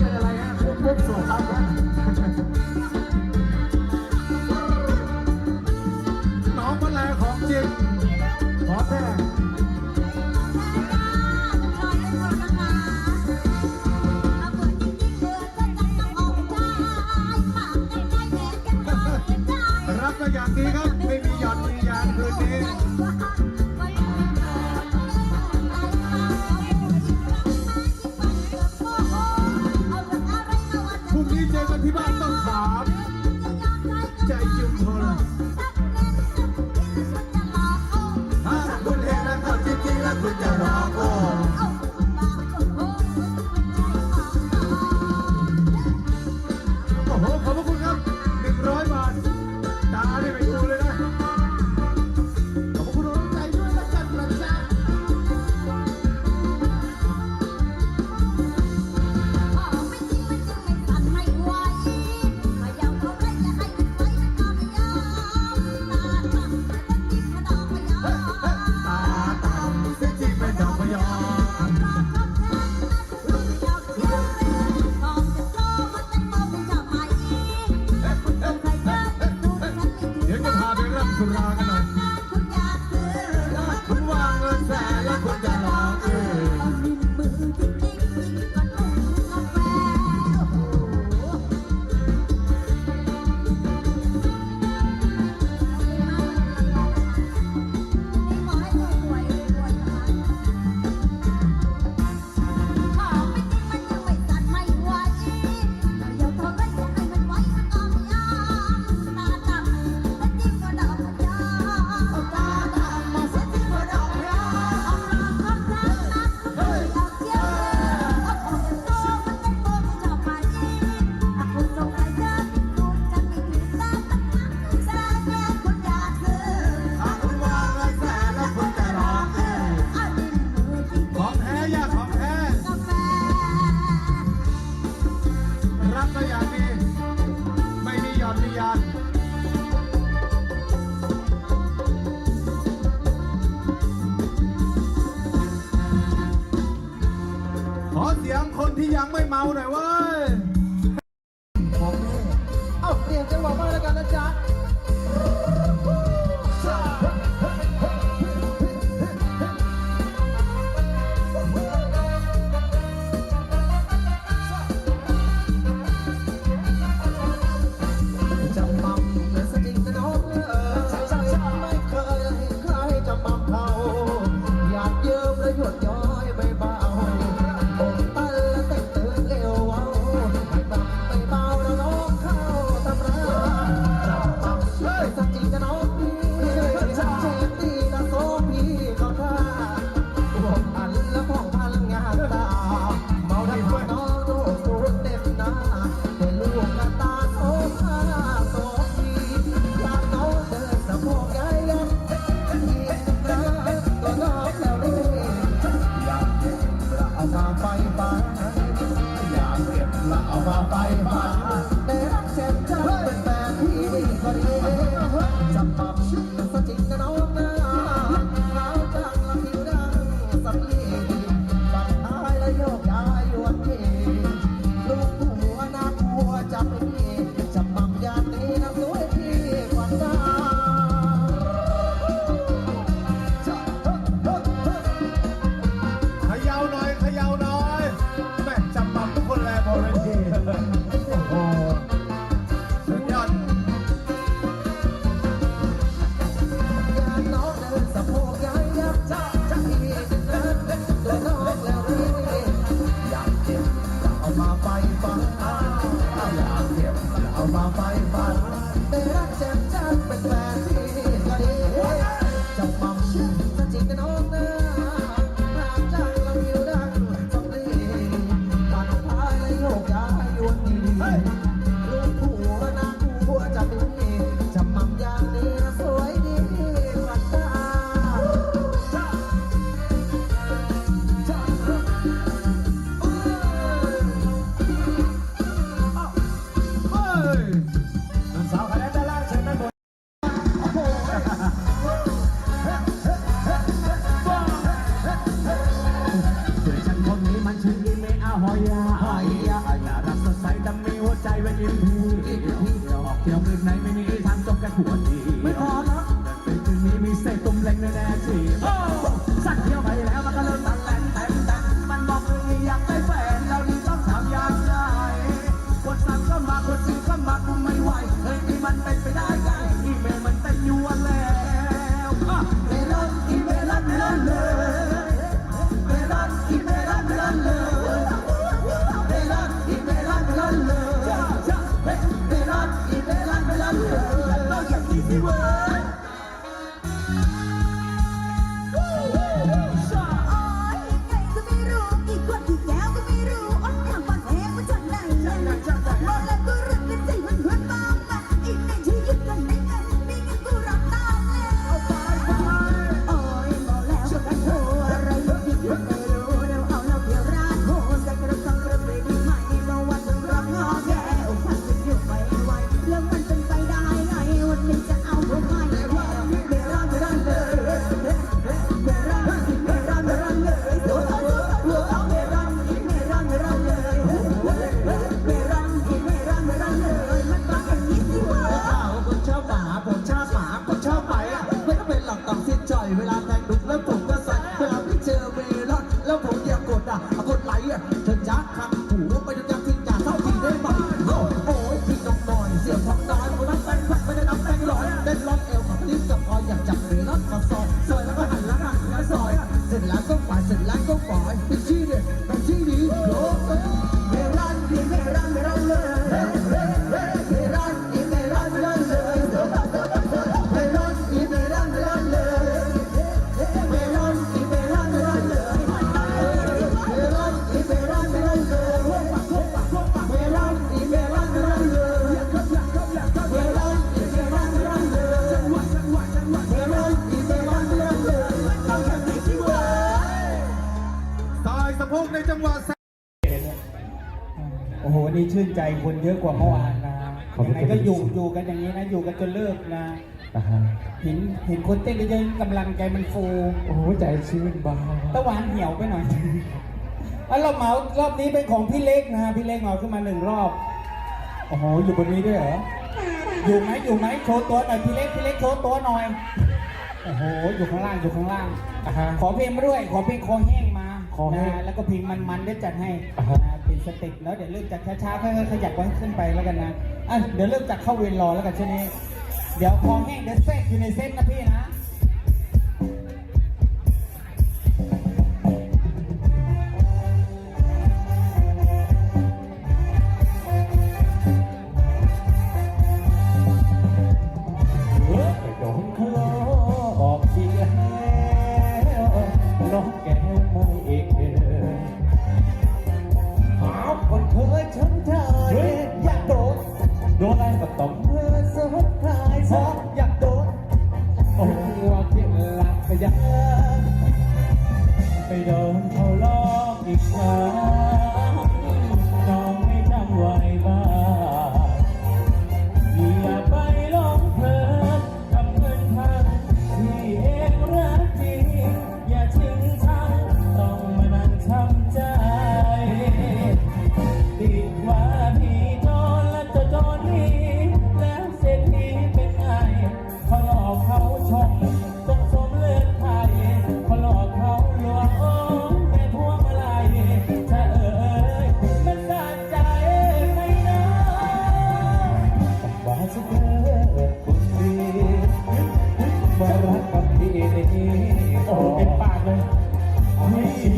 เป็นอะไรฮะเป็นโสดครับ Praga. าวหน่อยว่า Ama, ama, bye, bye. คนเยอะกว่าเมื่อวานนะขอบยังไงก็อยู่อยู่กันอย่างนี้นะ อยู่กันจนเลิกนะเห็นเห็นคนเต้นเยอะกำลังใจมันฟู โอ้โหใจชื้นบ้าตะวันเหี่ยวไปหน่อย อันรอบเหมารอบนี้เป็นของพี่เล็กนะฮะพี่เล็กเหมาขึ้นมาหนึ่งรอบ โอ้โห อยู่บนนี้ด้วยเหรอ อยู่ไหมอยู่ไหมโชว์ตัวหน่อยพี่เล็กพี่เล็กโชว์ตัวหน่อย โอ้โห อยู่ข้างล่างอยู่ข้างล่างขอเพลงมาด้วย ขอเพลงคอแห้งมาขอแห้งแล้วก็เพลงมันๆได้จัดให้ สเติปแล้วเดี๋ยวเริ่มจากช้าๆค่อยๆขยับไว้ขึ้นไปแล้วกันนะอะเดี๋ยวเริ่มจากเข้าเวรรอแล้วกันช่วงนี้ เดี๋ยวพอแห้งเดี๋ยวเทรกอยู่ในเส้นนะพี่นะ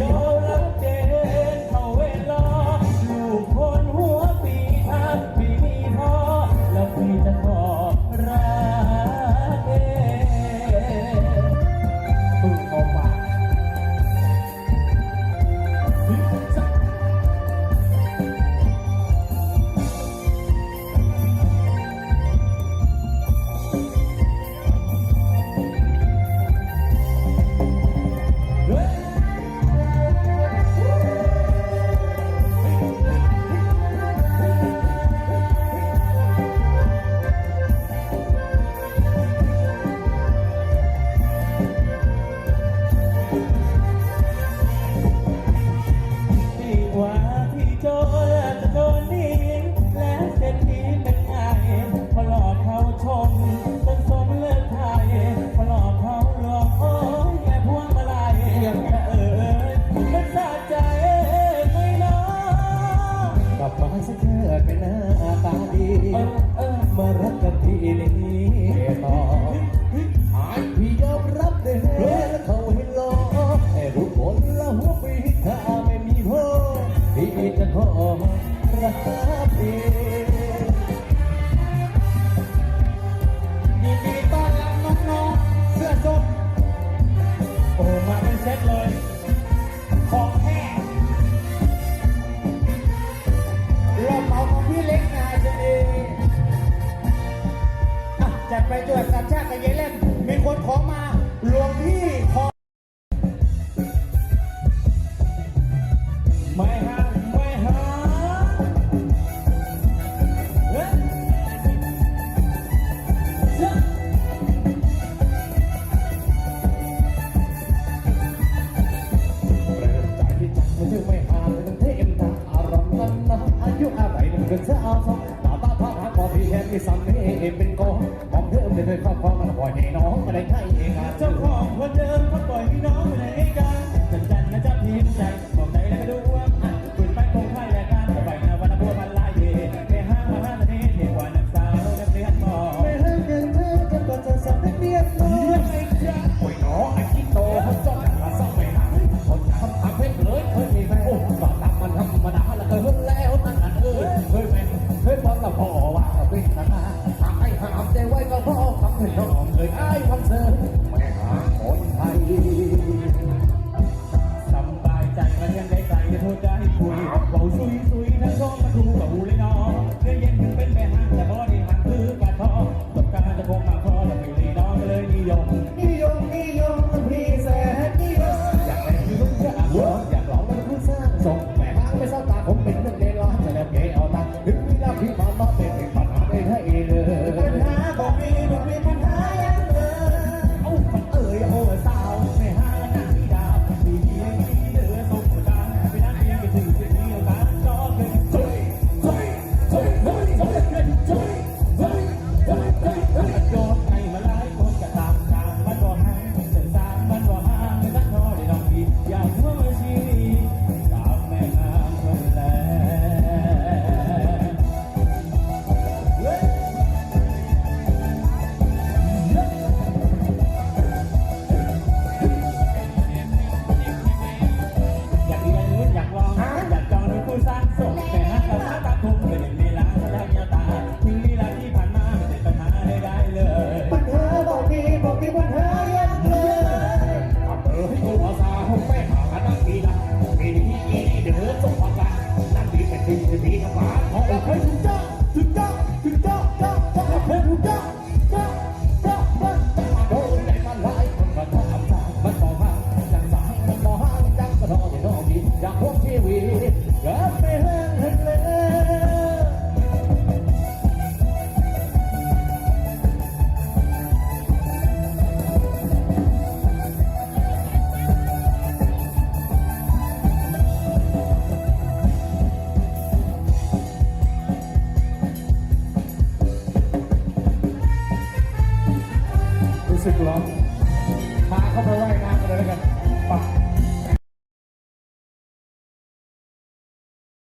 Yo. 啊 เจ้าของวันเดิมก็ปล่อยพี่น้องไปไหนกันจันจันนะจ๊ะพี่จันบอกใจแล้วก็ดูว่าคุณไปคงไพ่และการสบายนะวันละบัวพันลายเย่ไปห้างมาห้างนาทีเที่กว่านักสาวนักเรียนมอไม่ห้างกันเธอกันก่อนจะสับนักเรียนมอไอ้จ๊ะป่วยน้องไอ้ที่โตเขาจ้องมาเศร้าไปหาคนทำทำเพ่รเลยเคยมีแฟนโอ้ตอนรับมันธรรมดาละเคยหุ่นแล้วตั้งนานเลยเคยเป็นเคยพร้อมละพอว่าเป็นนะทำให้หามใจไว้ก็พอทำให้น้องเลยไอ้พันเซอร์